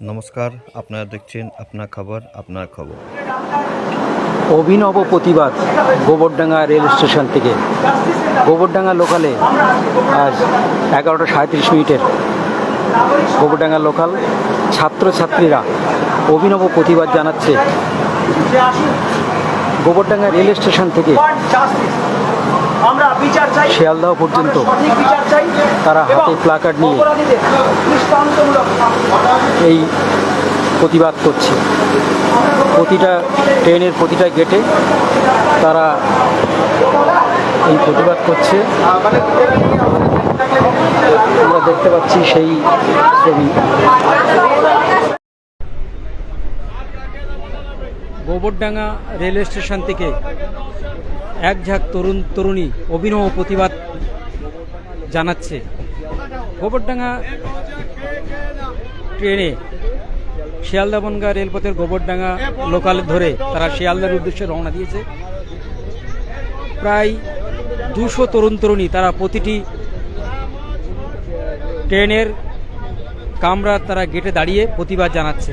নমস্কার, আপনারা দেখছেন আপনার খবর আপনার খবর। অভিনব প্রতিবাদ গোবরডাঙ্গা রেল স্টেশন থেকে। গোবরডাঙ্গা লোকালে আজ এগারোটা সাঁত্রিশ মিনিটের গোবরডাঙ্গা লোকাল ছাত্রছাত্রীরা অভিনব প্রতিবাদ জানাচ্ছে গোবরডাঙ্গা রেল স্টেশন থেকে। শিয়ালদহ পর্যন্ত তারা হাতে প্লাকার্ড নিয়ে এই প্রতিবাদ করছে। প্রতিটা ট্রেনের প্রতিটা গেটে তারা এই প্রতিবাদ করছে। আমরা দেখতে পাচ্ছি সেই ছবি। গোবরডাঙ্গা রেলওয়ে স্টেশন থেকে এক ঝাঁক তরুণ তরুণী অভিনব প্রতিবাদ জানাচ্ছে। গোবরডাঙ্গা ট্রেনে শিয়ালদা বনগা রেলপথের গোবরডাঙ্গা লোকাল ধরে তারা শিয়ালদার উদ্দেশ্যে রওনা দিয়েছে। প্রায় দুশো তরুণ তরুণী তারা প্রতিটি ট্রেনের কামরা তারা গেটে দাঁড়িয়ে প্রতিবাদ জানাচ্ছে।